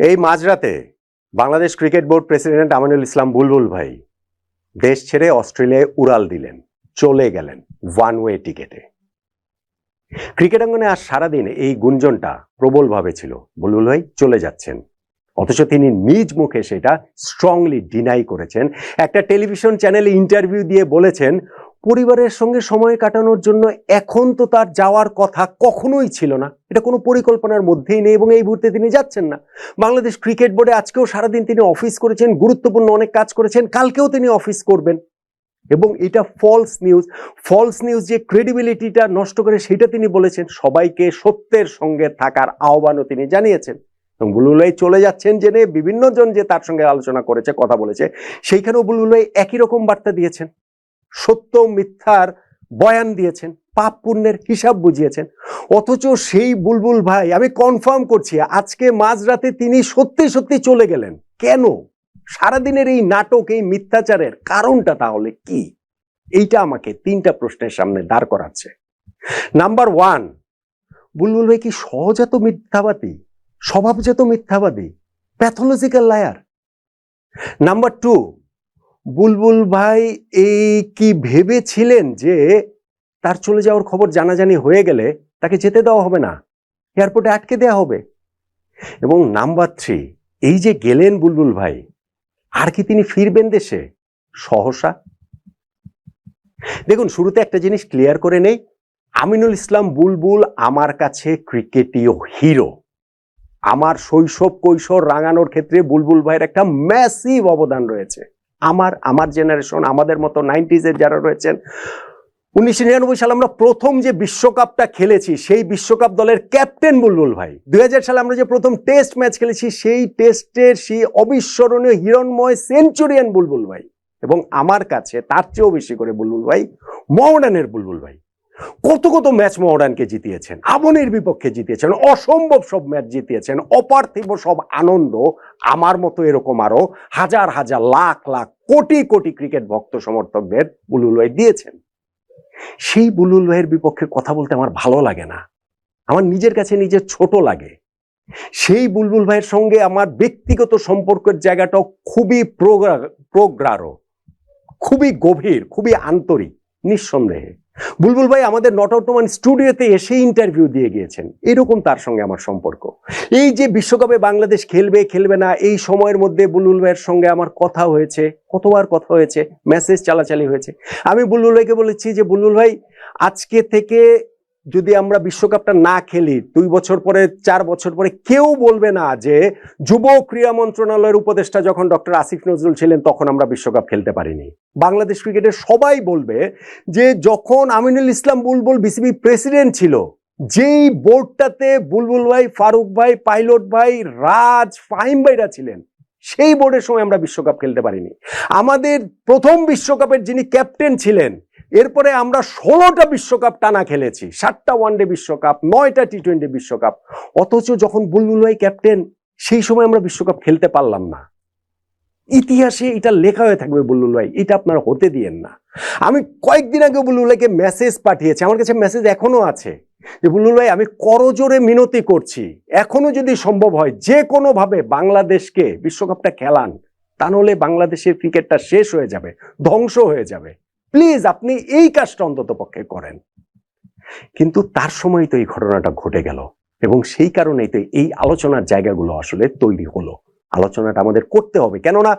এই মাঝরাতে Bangladesh cricket board president Aminul Islam Bulbul ভাই দেশ ছেড়ে অস্ট্রেলিয়ায় উড়াল দিলেন, চলে গেলেন ওয়ান ওয়ে টিকেটে ক্রিকেট অঙ্গনে আজ সারাদিন এই গুঞ্জনটা প্রবলভাবে ছিল। বুলবুল ভাই চলে যাচ্ছেন। অথচ তিনি নিজ মুখে সেটা স্ট্রংলি ডিনাই করেছেন। একটা টেলিভিশন চ্যানেলে ইন্টারভিউ দিয়ে বলেছেন পরিবারের সঙ্গে সময় কাটানোর জন্য এখন তো তার যাওয়ার কথা কখনোই ছিল না। এটা কোনো পরিকল্পনার মধ্যেই নেই এবং এই মুহূর্তে তিনি যাচ্ছেন না। বাংলাদেশ ক্রিকেট বোর্ডে আজকেও সারাদিন তিনি অফিস করেছেন, গুরুত্বপূর্ণ অনেক কাজ করেছেন, কালকেও তিনি অফিস করবেন। এবং এটা ফলস নিউজ ফলস নিউজ যে ক্রেডিবিলিটিটা নষ্ট করে সেটা তিনি বলেছেন, সবাইকে সত্যের সঙ্গে থাকার আহ্বানও তিনি জানিয়েছেন। এবং বুলুলাই চলে যাচ্ছেন জেনে বিভিন্ন জন যে তার সঙ্গে আলোচনা করেছে, কথা বলেছে, সেইখানেও বুলুলাই একই রকম বার্তা দিয়েছেন। সত্য মিথ্যার বয়ান দিয়েছেন, পাপ পুণ্যের হিসাব বুঝিয়েছেন। অথচ সেই বুলবুল ভাই, আমি কনফার্ম করছি, আজকে মাঝরাতে তিনি সত্যি সত্যি চলে গেলেন। কেন? সারাদিনের এই নাটক, এই মিথ্যাচারের কারণটা তাহলে কি? এইটা আমাকে তিনটা প্রশ্নের সামনে দাঁড় করাচ্ছে। নাম্বার ওয়ান বুলবুল ভাই কি সহজাত মিথ্যাবাদী? স্বভাবজাত মিথ্যাবাদী? Pathological liar number two Bulbul ভাই এই কি ভেবেছিলেন যে তার চলে যাওয়ার খবর জানাজানি হয়ে গেলে তাকে যেতে দেওয়া হবে না? এয়ারপোর্টে আটকে দেওয়া হবে। এবং নাম্বার থ্রি এই যে গেলেন বুলবুল ভাই, আর কি তিনি ফিরবেন দেশে? সহসা? দেখুন, শুরুতে একটা জিনিস ক্লিয়ার করে নেই। আমিনুল ইসলাম বুলবুল আমার কাছে ক্রিকেটীয় হিরো আমার শৈশব কৈশোর রাঙানোর ক্ষেত্রে বুলবুল ভাইয়ের একটা ম্যাসিভ অবদান রয়েছে। আমার আমার জেনারেশন আমাদের মতো নাইনটিজের যারা রয়েছেন, উনিশশো নিরানব্বই সালে আমরা প্রথম যে বিশ্বকাপটা খেলেছি, সেই বিশ্বকাপ দলের ক্যাপ্টেন বুলবুল ভাই। দুই হাজার সালে আমরা যে প্রথম টেস্ট ম্যাচ খেলেছি, সেই টেস্টের সেই অবিস্মরণীয়, হিরণময় সেঞ্চুরিয়ান বুলবুল ভাই। এবং আমার কাছে, তার চেয়েও বেশি করে বুলবুল ভাই মৌডানের বুলবুল ভাই। কত কত ম্যাচ মহডানকে জিতিয়েছেন আবনের বিপক্ষে জিতিয়েছেন, অসম্ভব সব ম্যাচ জিতিয়েছেন, অপার্থিব সব আনন্দ, আমার মতো এরকম আরও হাজার হাজার, লাখ লাখ, কোটি কোটি ক্রিকেট ভক্ত সমর্থকদের বুলুল ভাই দিয়েছেন। সেই বুলুল ভাইয়ের বিপক্ষে কথা বলতে আমার ভালো লাগে না। আমার নিজের কাছে নিজের ছোট লাগে। সেই বুলবুল ভাইয়ের সঙ্গে আমার ব্যক্তিগত সম্পর্কের জায়গাটাও খুবই প্রোগ্রা- প্রোগ্রাঢ় খুবই গভীর, খুবই আন্তরিক, নিঃসন্দেহে। বুলবুল ভাই আমাদের নট আউটমান স্টুডিওতে এসে ইন্টারভিউ দিয়ে গিয়েছেন। এরকম তার সঙ্গে আমার সম্পর্ক। এই যে বিশ্বকাপে বাংলাদেশ খেলবে খেলবে না, এই সময়ের মধ্যে বুলবুল ভাইয়ের সঙ্গে আমার কথা হয়েছে, কতবার কথা হয়েছে মেসেজ চালাচালি হয়েছে। আমি বুলবুল ভাইকে বলেছি যে, বুলবুল ভাই, আজকে থেকে যদি আমরা বিশ্বকাপটা না খেলি, দুই বছর পরে, চার বছর পরে কেউ বলবে না যে যুব ক্রীড়া মন্ত্রণালয়ের উপদেষ্টা যখন ডক্টর আসিফ নজরুল ছিলেন, তখন আমরা বিশ্বকাপ খেলতে পারিনি। বাংলাদেশ ক্রিকেটের সবাই বলবে যে যখন আমিনুল ইসলাম বুলবুল বিসিবি প্রেসিডেন্ট ছিল, যেই বোর্ডটাতে বুলবুল ভাই, ফারুক ভাই, পাইলট ভাই, রাজ ফাহিম ভাইরা ছিলেন, সেই বোর্ডের সময় আমরা বিশ্বকাপ খেলতে পারিনি। আমাদের প্রথম বিশ্বকাপের যিনি ক্যাপ্টেন ছিলেন এরপরে আমরা ষোলোটা বিশ্বকাপ টানা খেলেছি, সাতটা ওয়ানডে বিশ্বকাপ, নয়টা টি টোয়েন্টি বিশ্বকাপ। অথচ যখন বুলবুল ভাই ক্যাপ্টেন, সেই সময় আমরা বিশ্বকাপ খেলতে পারলাম না। ইতিহাসে এটা লেখা হয়ে থাকবে বুলবুল ভাই, এটা আপনারা হতে দিয়েন না। আমি কয়েকদিন আগে বুলবুল ভাইকে মেসেজ পাঠিয়েছি, আমার কাছে মেসেজ এখনও আছে যে, বুলবুল ভাই, আমি করজোরে মিনতি করছি। এখনও যদি সম্ভব হয়, যে কোনোভাবে বাংলাদেশকে বিশ্বকাপটা খেলান, তা নাহলে বাংলাদেশের ক্রিকেটটা শেষ হয়ে যাবে, ধ্বংস হয়ে যাবে। প্লিজ আপনি এই কাজটা অন্তত পক্ষে করেন। কিন্তু তার সময় তো এই ঘটনাটা ঘটে গেল এবং সেই কারণেই তো এই আলোচনার জায়গাগুলো আসলে তৈরি হলো। আলোচনাটা আমাদের করতে হবে। কেননা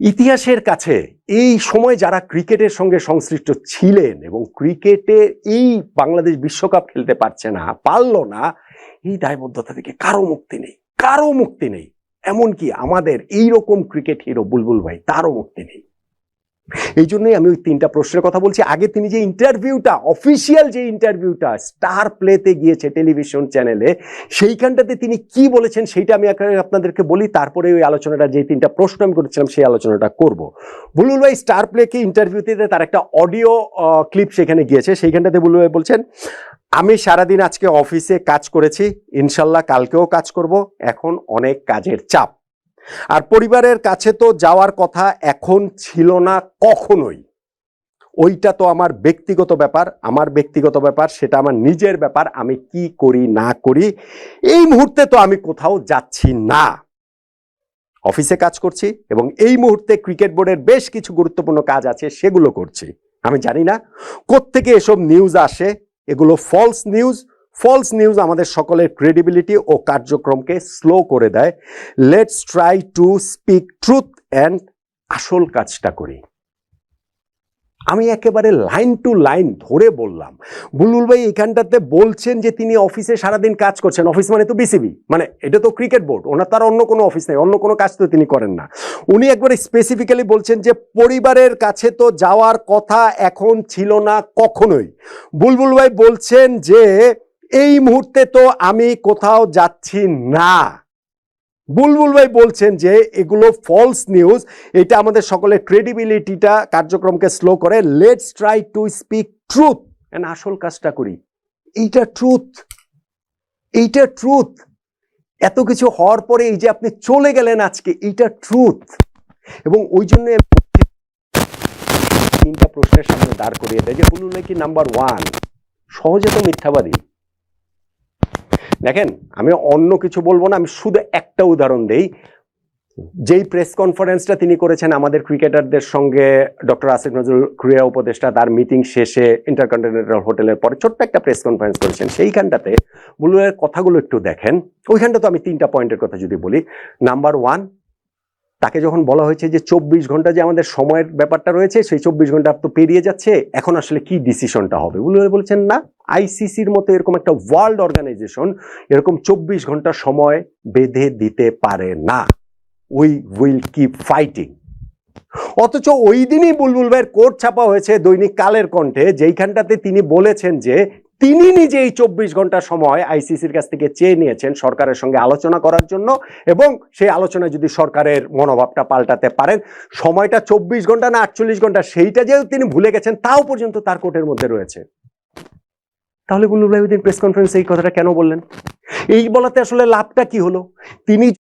ইতিহাসের কাছে এই সময় যারা ক্রিকেটের সঙ্গে সংশ্লিষ্ট ছিলেন এবং ক্রিকেটে এই বাংলাদেশ বিশ্বকাপ খেলতে পারছে না, পারল না, এই দায়বদ্ধতা থেকে কারও মুক্তি নেই। কারও মুক্তি নেই। এমনকি আমাদের এই রকম ক্রিকেট হিরো বুলবুল ভাই, তারও মুক্তি নেই। এই জন্যই আমি ওই তিনটা প্রশ্নের কথা বলছি। আগে তিনি যে ইন্টারভিউটা অফিসিয়াল যে ইন্টারভিউটা স্টার প্লেতে গিয়েছে টেলিভিশন চ্যানেলে সেইখানটাতে তিনি কি বলেছেন সেইটা আমি আপনাদেরকে বলি। তারপরে ওই আলোচনাটা, যে তিনটা প্রশ্ন আমি করেছিলাম, সেই আলোচনাটা করব। বুলুল ভাই স্টার প্লেকে ইন্টারভিউতে তার একটা অডিও ক্লিপ সেখানে গিয়েছে। সেইখানটাতে বুলুল ভাই বলছেন, আমি সারাদিন আজকে অফিসে কাজ করেছি, ইনশাল্লাহ কালকেও কাজ করব। এখন অনেক কাজের চাপ। আর পরিবারের কাছে তো যাওয়ার কথা এখন ছিল না কখনোই। ওইটা তো আমার ব্যক্তিগত ব্যাপার, আমার ব্যক্তিগত ব্যাপার, সেটা আমার নিজের ব্যাপার, আমি কি করি, না করি, এই মুহূর্তে তো আমি কোথাও যাচ্ছি না। অফিসে কাজ করছি এবং এই মুহূর্তে ক্রিকেট বোর্ডের বেশ কিছু গুরুত্বপূর্ণ কাজ আছে, সেগুলো করছি। আমি জানি না, কোত্থেকে এসব নিউজ আসে, এগুলো ফলস নিউজ ফলস নিউজ আমাদের সকলের ক্রেডিবিলিটি ও কার্যক্রমকে স্লো করে দেয়। Let's try to speak truth and আসল কাজটা করি। আমি একেবারে লাইন টু লাইন ধরে বললাম। বুলবুল ভাই এখানটাতে বলছেন যে তিনি অফিসে সারাদিন কাজ করছেন। অফিস মানে তো বিসিবি মানে এটা তো ক্রিকেট বোর্ড ওনার তার অন্য কোনো অফিস নেই। অন্য কোনো কাজ তো তিনি করেন না। উনি একবারে স্পেসিফিক্যালি বলছেন যে পরিবারের কাছে তো যাওয়ার কথা এখন ছিল না কখনোই। বুলবুল ভাই বলছেন যে এই মুহূর্তে তো আমি কোথাও যাচ্ছি না। বুলবুল ভাই বলছেন যে এগুলো ফলস নিউজ এটা আমাদের সকলের ক্রেডিবিলিটিটা কার্যক্রমকে স্লো করে। Let's try to speak truth and আসল কাজটা করি। এইটা ট্রুথ এইটা ট্রুথ এত কিছু হওয়ার পরে এই যে আপনি চলে গেলেন আজকে, এইটা ট্রুথ এবং ওই জন্য তিনটা প্রশ্নের সামনে দাঁড় করিয়ে দেয় যে বুলবুল ভাই কি নাম্বার ওয়ান সহজে তো মিথ্যাবাদী। দেখেন, আমি অন্য কিছু বলব না, আমি শুধু একটা উদাহরণ দেই। যেই প্রেস কনফারেন্সটা তিনি করেছেন আমাদের ক্রিকেটারদের সঙ্গে ডক্টর আসিফ নজরুল ক্রিয়া উপদেষ্টা, তার মিটিং শেষে ইন্টারকন্টিনেন্টাল হোটেলের পরে ছোট্ট একটা প্রেস কনফারেন্স করেছেন। সেইখানটাতে বুলুয়ের কথাগুলো একটু দেখেন। ওইখানটা তো আমি তিনটা পয়েন্টের কথা যদি বলি। নাম্বার ওয়ান তাকে যখন বলা হয়েছে যে চব্বিশ ঘণ্টা যে আমাদের সময়ের ব্যাপারটা রয়েছে, সেই চব্বিশ ঘণ্টা তো পেরিয়ে যাচ্ছে, এখন আসলে কি ডিসিশনটা হবে? বুলুয়ের বলছেন, না আইসিসির মতো এরকম একটা ওয়ার্ল্ড অর্গানাইজেশন এরকম চব্বিশ ঘণ্টা সময় বেঁধে দিতে পারে না। উই উইল কিপ ফাইটিং অথচ ওই দিনই বুলবুল ভাইয়ের কোর্ট ছাপা হয়েছে দৈনিক কালের কণ্ঠে, যেইখানটাতে তিনি বলেছেন যে তিনি নিজে এই চব্বিশ ঘণ্টা সময় আইসিসির কাছ থেকে চেয়ে নিয়েছেন সরকারের সঙ্গে আলোচনা করার জন্য এবং সেই আলোচনায় যদি সরকারের মনোভাবটা পাল্টাতে পারেন, সময়টা চব্বিশ ঘণ্টা না আটচল্লিশ ঘণ্টা সেইটা যেহেতু তিনি ভুলে গেছেন, তাও পর্যন্ত তার কোর্টের মধ্যে রয়েছে। তাহলে দিন প্রেস কনফারেন্সে এই কথাটা কেন বললেন? এই বলাতে আসলে লাভটা কি হলো? তিনি